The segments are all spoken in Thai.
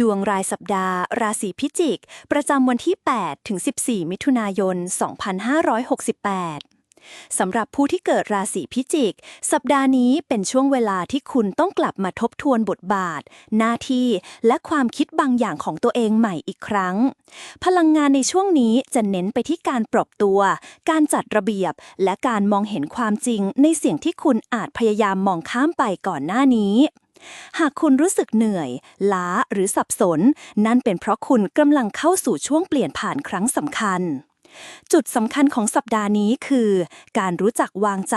ดวงรายสัปดาห์ ราศีพิจิก ประจำวันที่ 8 ถึง 14 มิถุนายน 2568 สำหรับผู้ที่เกิดราศีพิจิก สัปดาห์นี้เป็นช่วงเวลาที่คุณต้องกลับมาทบทวนบทบาท หน้าที่และความคิดบางอย่างของตัวเองใหม่อีกครั้ง พลังงานในช่วงนี้จะเน้นไปที่การปรับตัว การจัดระเบียบ และการมองเห็นความจริงในสิ่งที่คุณอาจพยายามมองข้ามไปก่อนหน้านี้ หากคุณรู้สึกเหนื่อย ล้าหรือสับสน นั่นเป็นเพราะคุณกำลังเข้าสู่ช่วงเปลี่ยนผ่านครั้งสำคัญ จุดสำคัญของสัปดาห์นี้คือ การรู้จักวางใจ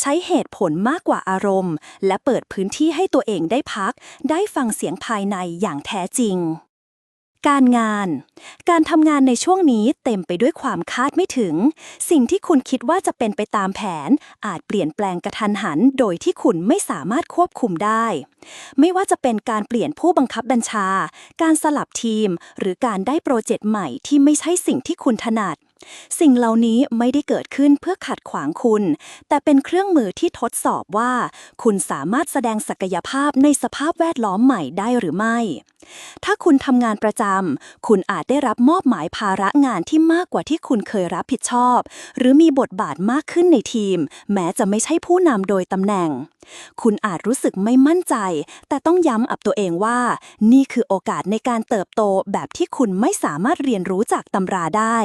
ใช้เหตุผลมากกว่าอารมณ์ และเปิดพื้นที่ให้ตัวเองได้พัก ได้ฟังเสียงภายในอย่างแท้จริง การงาน การทำงานในช่วงนี้เต็มไปด้วยความคาดไม่ถึง สิ่งที่คุณคิดว่าจะเป็นไปตามแผน อาจเปลี่ยนแปลงกระทันหัน โดยที่คุณไม่สามารถควบคุมได้ ไม่ว่าจะเป็นการเปลี่ยนผู้บังคับบัญชา การสลับทีม หรือการได้โปรเจกต์ใหม่ที่ไม่ใช่สิ่งที่คุณถนัด สิ่งเหล่านี้ไม่ได้เกิดขึ้นเพื่อขัดขวางคุณ แต่เป็นเครื่องมือที่ทดสอบว่า คุณสามารถแสดงศักยภาพในสภาพแวดล้อมใหม่ได้หรือไม่ ถ้าคุณทำงานประจำคุณอาจได้รับมอบหมายภาระงานที่มากกว่าที่คุณเคยรับผิดชอบ หรือมีบทบาทมากขึ้นในทีม แม้จะไม่ใช่ผู้นำโดยตำแหน่ง คุณอาจรู้สึกไม่มั่นใจ แต่ต้องย้ำกับตัวเองว่า นี่คือโอกาสในการเติบโตแบบที่คุณไม่สามารถเรียนรู้จากตำราได้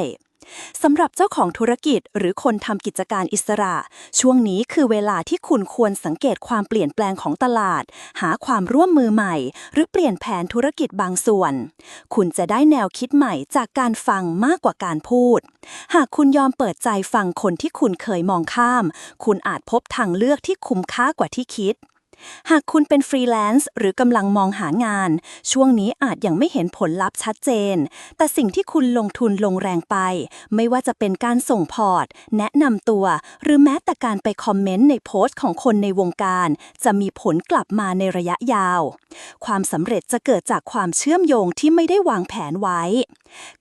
สำหรับเจ้าของธุรกิจหรือคนทำกิจการอิสระ ช่วงนี้คือเวลาที่คุณควรสังเกตความเปลี่ยนแปลงของตลาด หาความร่วมมือใหม่ หรือเปลี่ยนแผนธุรกิจบางส่วน คุณจะได้แนวคิดใหม่จากการฟังมากกว่าการพูด หากคุณยอมเปิดใจฟังคนที่คุณเคยมองข้าม คุณอาจพบทางเลือกที่คุ้มค่ากว่าที่คิด หากคุณเป็นฟรีแลนซ์หรือกำลังมองหางาน ช่วงนี้อาจยังไม่เห็นผลลัพธ์ชัดเจน แต่สิ่งที่คุณลงทุนลงแรงไป ไม่ว่าจะเป็นการส่งพอร์ต แนะนำตัว หรือแม้แต่การไปคอมเมนต์ในโพสต์ของคนในวงการ จะมีผลกลับมาในระยะยาว ความสำเร็จจะเกิดจากความเชื่อมโยงที่ไม่ได้วางแผนไว้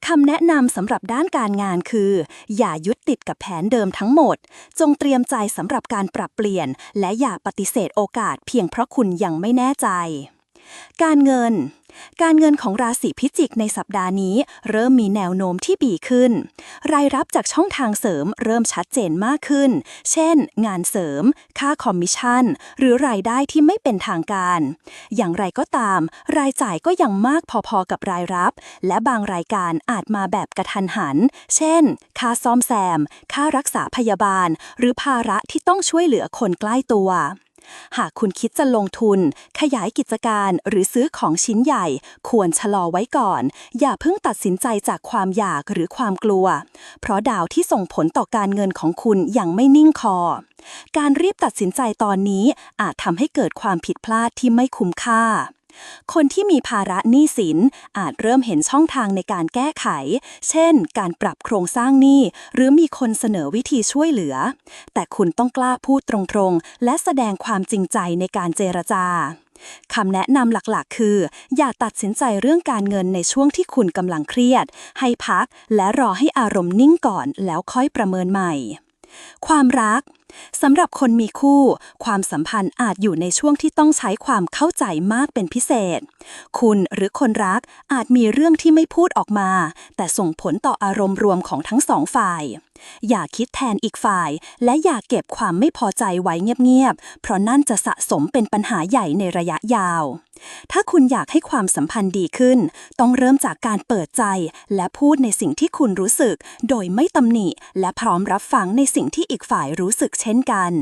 คำแนะนำสำหรับด้านการงานคือ อย่ายึดติดกับแผนเดิมทั้งหมด จงเตรียมใจสำหรับการปรับเปลี่ยน และอย่าปฏิเสธโอกาสเพียงเพราะคุณยังไม่แน่ใจ การเงิน การเงินของราศีพิจิกในสัปดาห์นี้ เริ่มมีแนวโน้มที่ดีขึ้น รายรับจากช่องทางเสริมเริ่มชัดเจนมากขึ้น เช่น งานเสริม ค่าคอมมิชชั่น หรือรายได้ที่ไม่เป็นทางการ อย่างไรก็ตาม รายจ่ายก็ยังมากพอๆกับรายรับ และบางรายการอาจมาแบบกระทันหัน เช่น ค่าซ่อมแซม ค่ารักษาพยาบาล หรือภาระที่ต้องช่วยเหลือคนใกล้ตัว หากคุณคิดจะลงทุน ขยายกิจการหรือซื้อของชิ้นใหญ่ ควรชะลอไว้ก่อน อย่าเพิ่งตัดสินใจจากความอยากหรือความกลัว เพราะดาวที่ส่งผลต่อการเงินของคุณยังไม่นิ่งคอ การรีบตัดสินใจตอนนี้อาจทำให้เกิดความผิดพลาดที่ไม่คุ้มค่า คนที่มีภาระหนี้สินอาจเริ่มเห็นช่องทางในการแก้ไข เช่น การปรับโครงสร้างหนี้ หรือมีคนเสนอวิธีช่วยเหลือ แต่คุณต้องกล้าพูดตรงๆ และแสดงความจริงใจในการเจรจาคำแนะนำหลักๆ คือ อย่าตัดสินใจเรื่องการเงินในช่วงที่คุณกำลังเครียด ให้พักและรอให้อารมณ์นิ่งก่อนแล้วค่อยประเมินใหม่ ความรัก สำหรับคนมีคู่ ความสัมพันธ์อาจอยู่ในช่วงที่ต้องใช้ความเข้าใจมากเป็นพิเศษ คุณหรือคนรักอาจมีเรื่องที่ไม่พูดออกมา แต่ส่งผลต่ออารมณ์รวมของทั้งสองฝ่าย อย่าคิดแทนอีกฝ่าย และอย่าเก็บความไม่พอใจไว้เงียบๆ เพราะนั่นจะสะสมเป็นปัญหาใหญ่ในระยะยาว ถ้าคุณอยากให้ความสัมพันธ์ดีขึ้น ต้องเริ่มจากการเปิดใจ และพูดในสิ่งที่คุณรู้สึก โดยไม่ตำหนิ และพร้อมรับฟังในสิ่งที่อีกฝ่ายรู้สึกเช่นกัน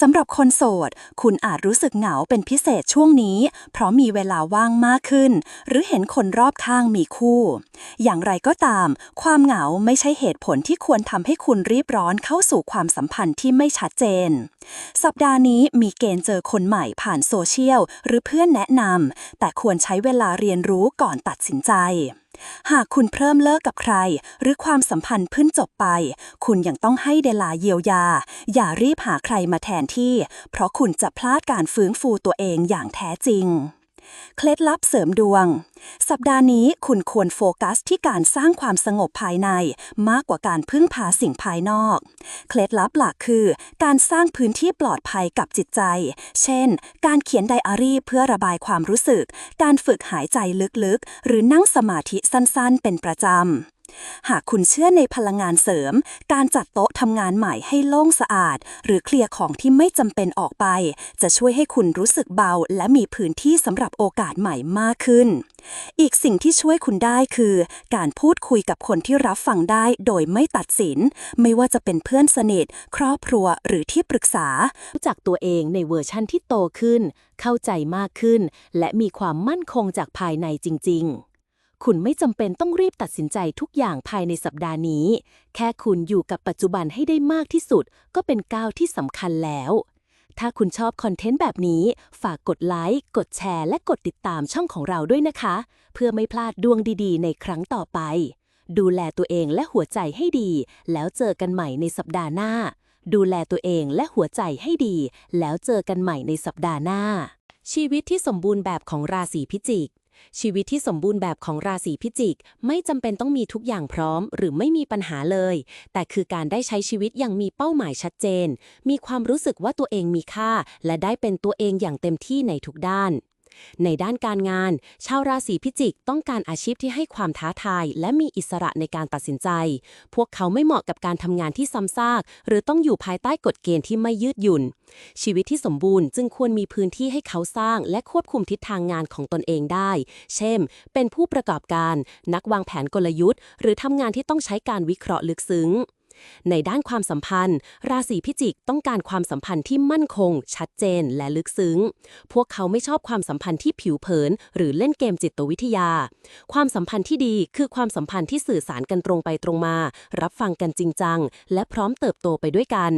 สำหรับคนโสด คุณอาจรู้สึกเหงาเป็นพิเศษช่วงนี้ เพราะมีเวลาว่างมากขึ้น หรือเห็นคนรอบข้างมีคู่ อย่างไรก็ตาม ความเหงาไม่ใช่เหตุผลที่ควรทำให้คุณรีบร้อนเข้าสู่ความสัมพันธ์ที่ไม่ชัดเจน สัปดาห์นี้มีเกณฑ์เจอคนใหม่ผ่านโซเชียลหรือเพื่อนแนะนำแต่ควรใช้เวลาเรียนรู้ก่อนตัดสินใจ หากคุณเพิ่มเลิกกับใคร หรือความสัมพันธ์เพิ่งจบไป คุณยังต้องให้เวลาเยียวยา อย่ารีบหาใครมาแทนที่ เพราะคุณจะพลาดการฟื้นฟูตัวเองอย่างแท้จริง เคล็ดลับเสริมดวง สัปดาห์นี้คุณควรโฟกัสที่การสร้างความสงบภายในมากกว่าการพึ่งพาสิ่งภายนอก เคล็ดลับหลักคือ การสร้างพื้นที่ปลอดภัยกับจิตใจ เช่น การเขียนไดอารี่เพื่อระบายความรู้สึก การฝึกหายใจลึกๆ หรือนั่งสมาธิสั้นๆ เป็นประจำ หากคุณเชื่อในพลังงานเสริม การจัดโต๊ะทำงานใหม่ให้โล่งสะอาด หรือเคลียร์ของที่ไม่จำเป็นออกไป จะช่วยให้คุณรู้สึกเบา และมีพื้นที่สำหรับโอกาสใหม่มากขึ้น อีกสิ่งที่ช่วยคุณได้คือ การพูดคุยกับคนที่รับฟังได้โดยไม่ตัดสิน ไม่ว่าจะเป็นเพื่อนสนิท ครอบครัวหรือที่ปรึกษา รู้จักตัวเองในเวอร์ชั่นที่โตขึ้น เข้าใจมากขึ้น และมีความมั่นคงจากภายในจริง ๆ คุณไม่จำเป็นต้องรีบตัดสินใจทุกอย่างภายในสัปดาห์นี้ แค่คุณอยู่กับปัจจุบันให้ได้มากที่สุด ก็เป็นก้าวที่สำคัญแล้ว ถ้าคุณชอบคอนเทนต์แบบนี้ ฝากกดไลค์ กดแชร์ และกดติดตามช่องของเราด้วยนะคะ เพื่อไม่พลาดดวงดีๆ ในครั้งต่อไป ดูแลตัวเองและหัวใจให้ดี แล้วเจอกันใหม่ในสัปดาห์หน้า ดูแลตัวเองและหัวใจให้ดี แล้วเจอกันใหม่ในสัปดาห์หน้า ชีวิตที่สมบูรณ์แบบของราศีพิจิก ชีวิตที่สมบูรณ์แบบของราศีพิจิก ไม่จำเป็นต้องมีทุกอย่างพร้อม หรือไม่มีปัญหาเลย แต่คือการได้ใช้ชีวิตอย่างมีเป้าหมายชัดเจน มีความรู้สึกว่าตัวเองมีค่า และได้เป็นตัวเองอย่างเต็มที่ในทุกด้าน ในด้านการงาน ชาวราศีพิจิกต้องการอาชีพที่ให้ความท้าทาย และมีอิสระในการตัดสินใจ พวกเขาไม่เหมาะกับการทำงานที่ซ้ำซาก หรือต้องอยู่ภายใต้กฎเกณฑ์ที่ไม่ยืดหยุ่น ชีวิตที่สมบูรณ์จึงควรมีพื้นที่ให้เขาสร้าง และควบคุมทิศทางงานของตนเองได้ เช่น เป็นผู้ประกอบการ นักวางแผนกลยุทธ์ หรือทำงานที่ต้องใช้การวิเคราะห์ลึกซึ้ง ในด้านความสัมพันธ์ ราศีพิจิกต้องการความสัมพันธ์ที่มั่นคง ชัดเจนและลึกซึ้ง พวกเขาไม่ชอบความสัมพันธ์ที่ผิวเผิน หรือเล่นเกมจิตวิทยา ความสัมพันธ์ที่ดีคือความสัมพันธ์ที่สื่อสารกันตรงไปตรงมา รับฟังกันจริงจัง และพร้อมเติบโตไปด้วยกัน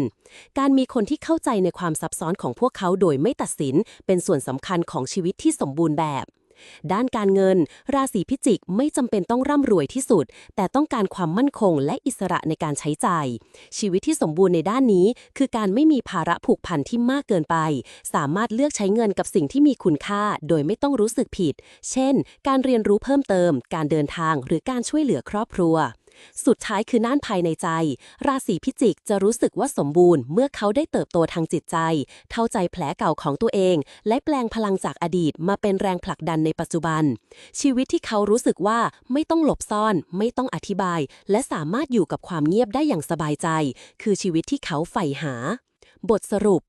การมีคนที่เข้าใจในความซับซ้อนของพวกเขาโดยไม่ตัดสิน เป็นส่วนสำคัญของชีวิตที่สมบูรณ์แบบ ด้านการเงิน ราศีพิจิกไม่จำเป็นต้องร่ำรวยที่สุด แต่ต้องการความมั่นคงและอิสระในการใช้จ่ายชีวิตที่สมบูรณ์ในด้านนี้ คือการไม่มีภาระผูกพันที่มากเกินไป สามารถเลือกใช้เงินกับสิ่งที่มีคุณค่า โดยไม่ต้องรู้สึกผิด เช่น การเรียนรู้เพิ่มเติม การเดินทาง หรือการช่วยเหลือครอบครัว สุดท้ายคือน่านภายในใจ ราศีพิจิกจะรู้สึกว่าสมบูรณ์ เมื่อเขาได้เติบโตทางจิตใจ เข้าใจแผลเก่าของตัวเอง และแปลงพลังจากอดีตมาเป็นแรงผลักดันในปัจจุบัน ชีวิตที่เขารู้สึกว่าไม่ต้องหลบซ่อน ไม่ต้องอธิบาย และสามารถอยู่กับความเงียบได้อย่างสบายใจ คือชีวิตที่เขาใฝ่หา บทสรุป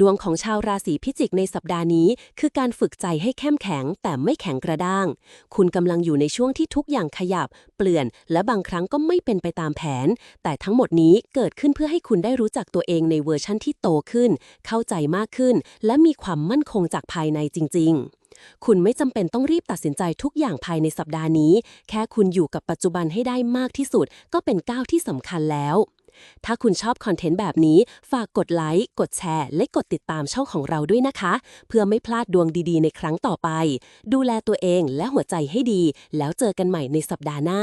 ดวงของชาวราศีพิจิกในสัปดาห์นี้ คือการฝึกใจให้เข้มแข็งแต่ไม่แข็งกระด้าง คุณกำลังอยู่ในช่วงที่ทุกอย่างขยับ เปลี่ยน และบางครั้งก็ไม่เป็นไปตามแผน แต่ทั้งหมดนี้เกิดขึ้นเพื่อให้คุณได้รู้จักตัวเองในเวอร์ชั่นที่โตขึ้น เข้าใจมากขึ้น และมีความมั่นคงจากภายในจริง ๆคุณไม่จำเป็นต้องรีบตัดสินใจทุกอย่างภายในสัปดาห์นี้ แค่คุณอยู่กับปัจจุบันให้ได้มากที่สุด ก็เป็นก้าวที่สำคัญแล้ว ถ้าคุณชอบคอนเทนต์แบบนี้ ฝากกดไลค์ กดแชร์ และกดติดตามช่องของเราด้วยนะคะ เพื่อไม่พลาดดวงดีๆ ในครั้งต่อไป ดูแลตัวเองและหัวใจให้ดี แล้วเจอกันใหม่ในสัปดาห์หน้า